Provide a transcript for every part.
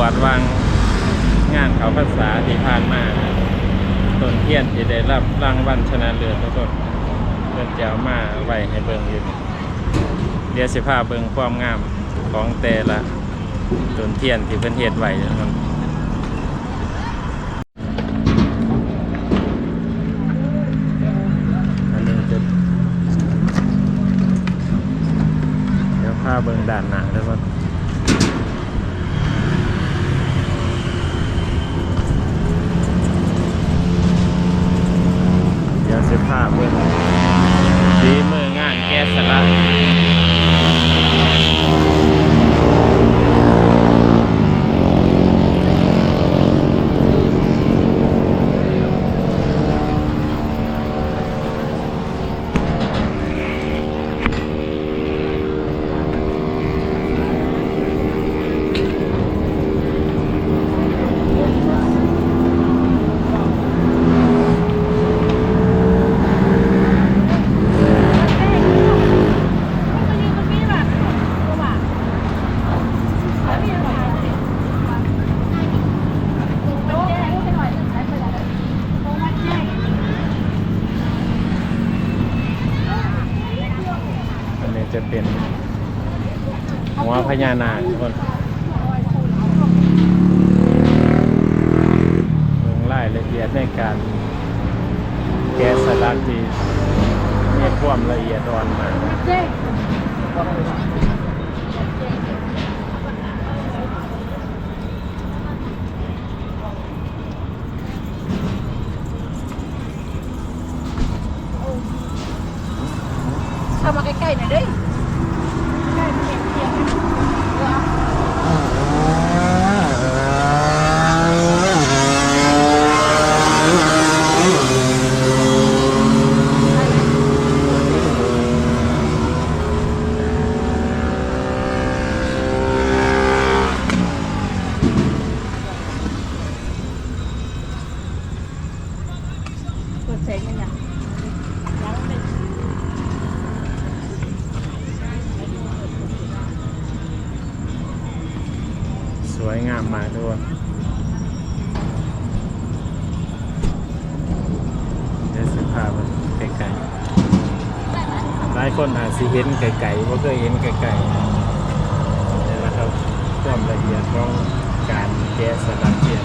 วดวางงานเขาภาษาที่ผ่านมาต้นเทียนที่ได้รับรางวัลชนะเลิศทุกคนเพิ่นจะมาไว้ให้เบิ่งอยู่นี่เดี๋ยวสิพาเบิ่งความงามของแต่ละต้นเทียนที่เพิ่นเฮ็ดไว้นะครับอันนี้จะเดี๋ยวพาเบิ่งด่านหน้าด้วยว่าเดี๋ยวสิพาเบิ่งดีมืองานแก๊สสลัดอันนี้จะเป็นหัวพ ญานาคทุกคนเบิ่งรายละเอียดในการแกะสลักที่มีความละเอียดอ่อนมากเข้ามาใกล้ๆหน่อยดิใกล้ๆเห็นเทียนเออ เปิดเสียงยังไงยังไม่สวยงามมากทุกคนเดี๋ยวสิพาไปไกลๆหลายคนอาจสิเห็นไกลๆว่าเคยเห็นไกลๆนี่แหละครับความละเอียดของการแกะสลักเทียน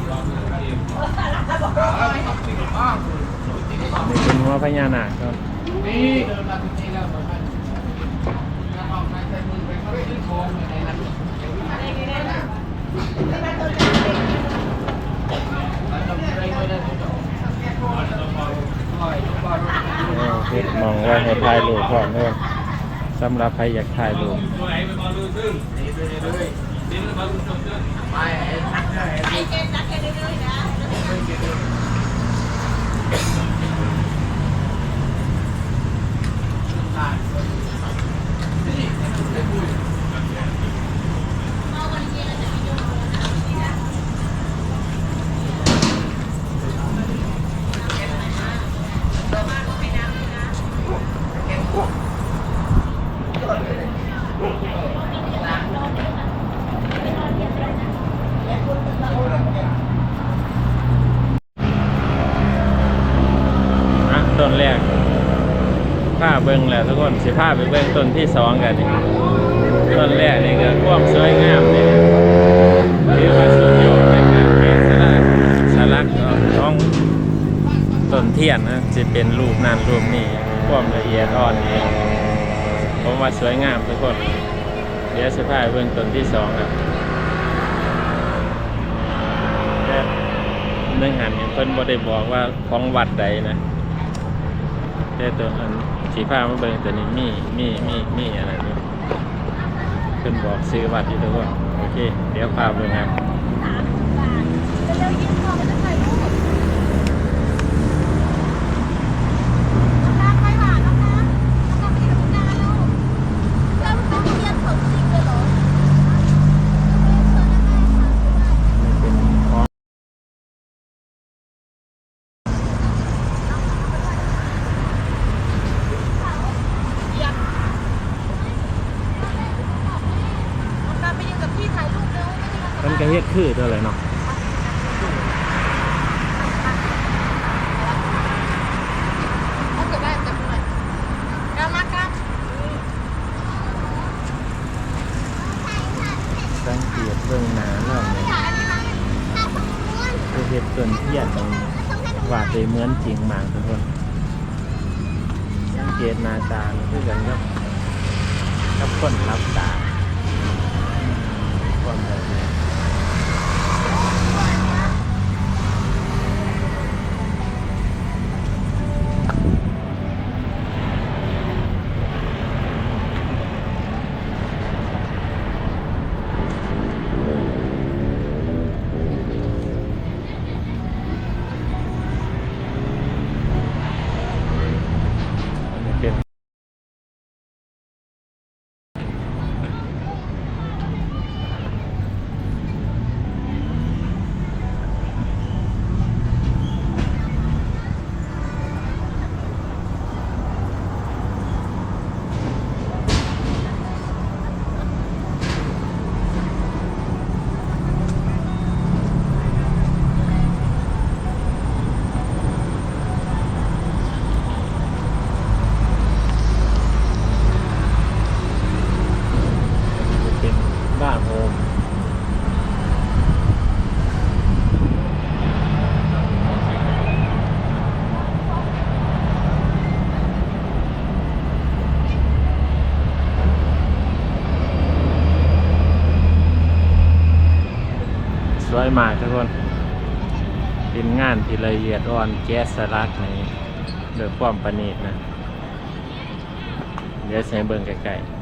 พญานาคครับนี่เดินมาถึงนี่แล้วเหมือนกันแล้วออกมาใส่มือไปเขาได้ขึ้นโค้งอะไรนั้นแล้วต้องไปไม่ได้ทุกคนปล่อยปล่อยโอ้เฮ็ดมองไว้ให้ถ่ายรูปพร้อมเลยสำหรับใครอยากถ่ายรูปไป นแรกผ้าเบิ้งแหละทุกคนสิผ้าไปเบิ้งต้นที่สองกันนี่ต้นแรกนี่ก็ความสวยงามนี่ถือว่าสุดยอดในการแกะสลักสลักของต้นเทียนนะจะเป็นรูปนั่นรูปนี้ความละเอียดอ่อนนี่ผมว่าสวยงามทุกคนเดี๋ยวสิผ้าเบิ้งต้นที่สองครับแต่เนื่องหันเนี่ยเพิ่นบ่ได้บอกว่าของวัดใดนะ แต่ตัวอันสีฟ้ามาเบิ่งตัวนี้มีมีมีมีอะไรนี่เพิ่นบอกซื้อวัดอยู่ทุกคนโอเค เดี๋ยวพาเบิ่งครับ นี่เป็นของมันก็ เฮ็ดคือตัวเลยเนาะสังเกตเบิ่งหนาแล้วเนี่ยคือเฮ็ดต้นเทียนตรงนี้วาดได้เหมือนจริงมากทุกคนสังเกตหน้าตานี่คือกันกับกับคนรับตาความแบบนี้เป็นานที่ละเอียดอ่อนแก๊สลักในโดยความประณีตนะ เดี๋ยวใช้เบิ่งใกล้ๆ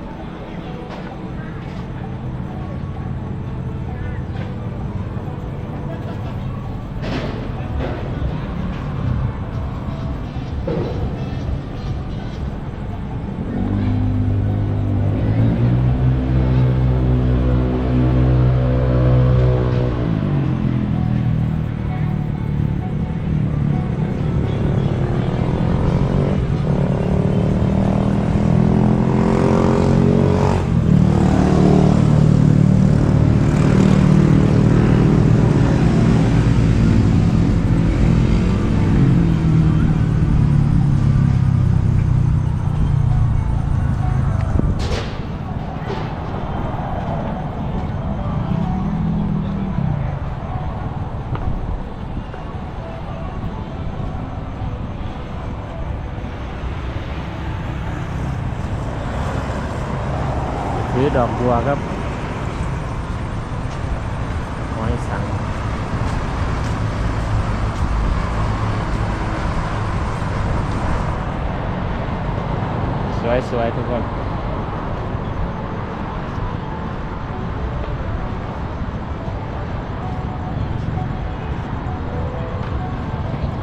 สวยๆทุกคน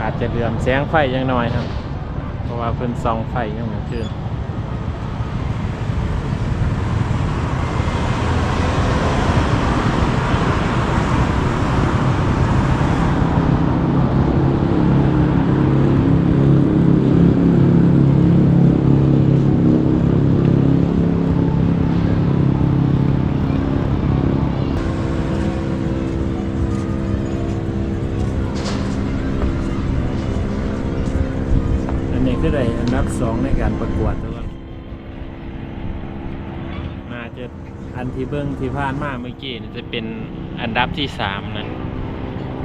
อาจจะเหลือมแสงไฟยังน้อยครับ เพราะว่าเพิ่นส่องไฟยังเหมือนคืน ที่ผ่านมาเมื่อกี้จะเป็นอันดับที่สามนะ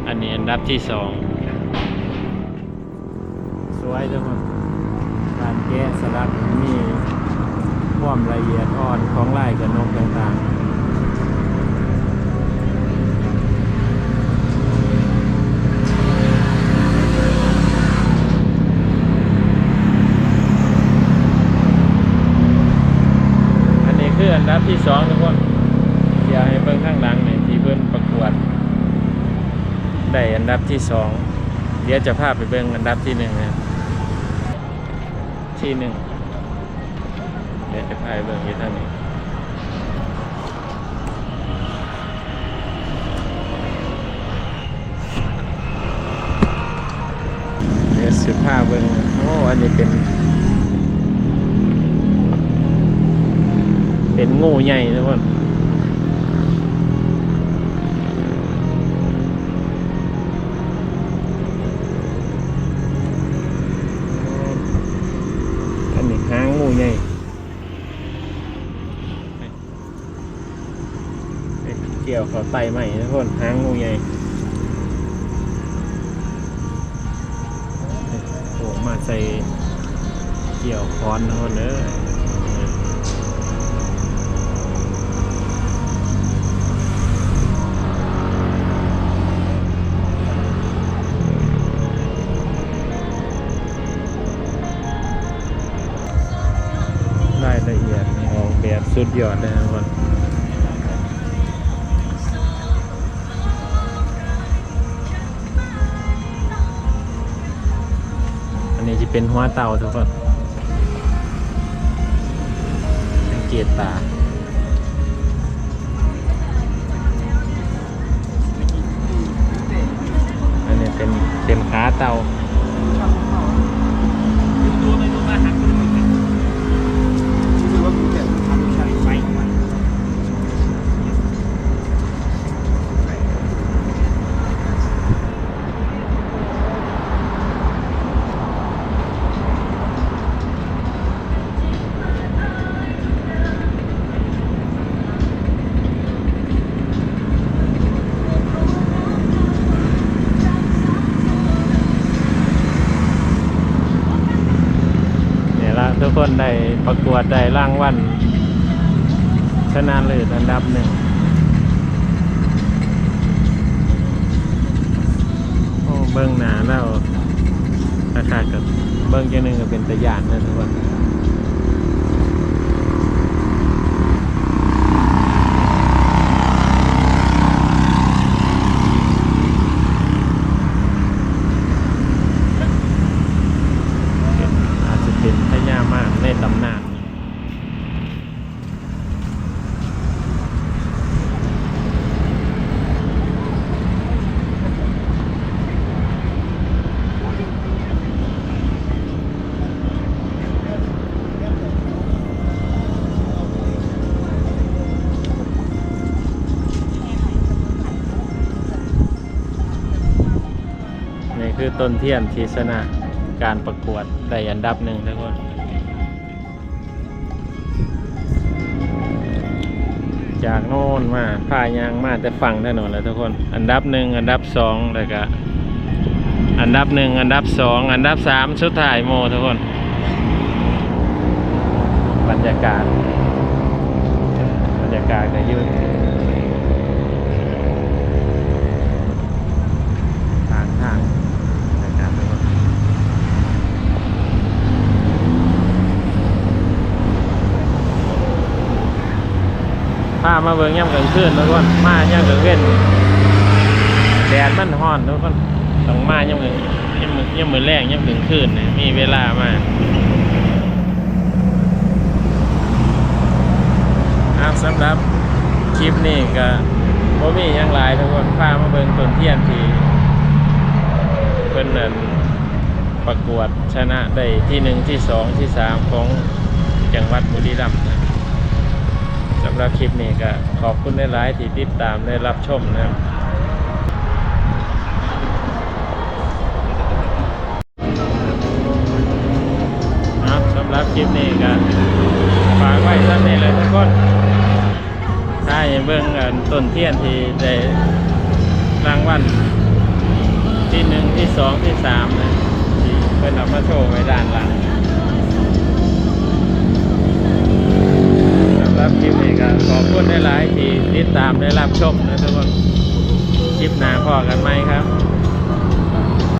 อันนี้อันดับที่สองสวยทุกคนการแกะสลักมีความละเอียดอ่อนของลายกับนกต่างๆอันนี้คืออันดับที่สองทุกคน ดี๋ยวให้เบิ้งข้างหลังนี่ที่เบิ้งประกวด ได้อันดับที่สองเดี๋ยวจะพาไปเบิ้งอันดับที่หนึ่งนะที่หนึ่งเดี๋ยวจะพาไปเบิ้งยู่ท่านี้เดี๋ยวสิพาเบิ้งโอ้อันนี้เป็น เป็นงูใหญ่ทุกคนอั ใหญ่เกี่ยวเขาไตใหม่ทุกคนหางงูใหญ่โอ้มาใส่เกี่ยวคอนทุกคนเด้อ รายละเอียดออกแบบสุดยอดเลยนะทุกคนอันนี้จะเป็นหัวเต่าทุกคนเป็นเกียรตาอันนี้เป็นเป็นขาเต่า นได้ประกวดได้ร่างวันชนะเลิศอันดับหนึ่งโอ้เบิ้งหนาแล้วราคากับเบิ้งเจ้าหนึ่งก็เป็นตะยานนะทุกคน ต้นเทียนที่ชนะการประกวดได้อันดับหนึ่งทุกคนจากโน่นมาพายางมาแต่ฝั่งถนนแล้วทุกคน อันดับหนึ่งอันดับสองแล้วก็อันดับหนึ่งอันดับสองอันดับสามสุดท้ายโมทุกคน บรรยากาศ บรรยากาศก็ยุ่างทางบรรยากาศทุกคน พามาเบิ่งย่ำกลางคืนทุกคนมาย่ำกลางคืนแดดมันฮ้อนทุกคนต้องมาย่ำกลางย่ำมื้อย่ำมือแรงย่ำกลางคืนเนี่ยมีเวลามาครับสำหรับคลิปนี้ก็บ่มีหยังหลายทุกคนพามาเบิ่งต้นเทียนที่เพิ่นนั่นประกวดชนะได้ที่หนึ่งที่สองที่สามของจังหวัดบุรีรัมย์ สำหรับคลิปนี้ก็ขอบคุณหลายๆที่ติดตามได้รับชมนะครับสำหรับคลิปนี้ก็ฝากไว้ท่านนี้เลยทุกคนถ้าอย่างเบิ่งอันต้นเทียนที่ได้รางวัลที่หนึ่งที่สองที่สามนะที่เพิ่นเอามาโชว์ไว้ด้านหลัง ขอบคุณหลายที่ติดตามได้รับชมนะทุกคนคลิปหน้าพอกันไหมครับ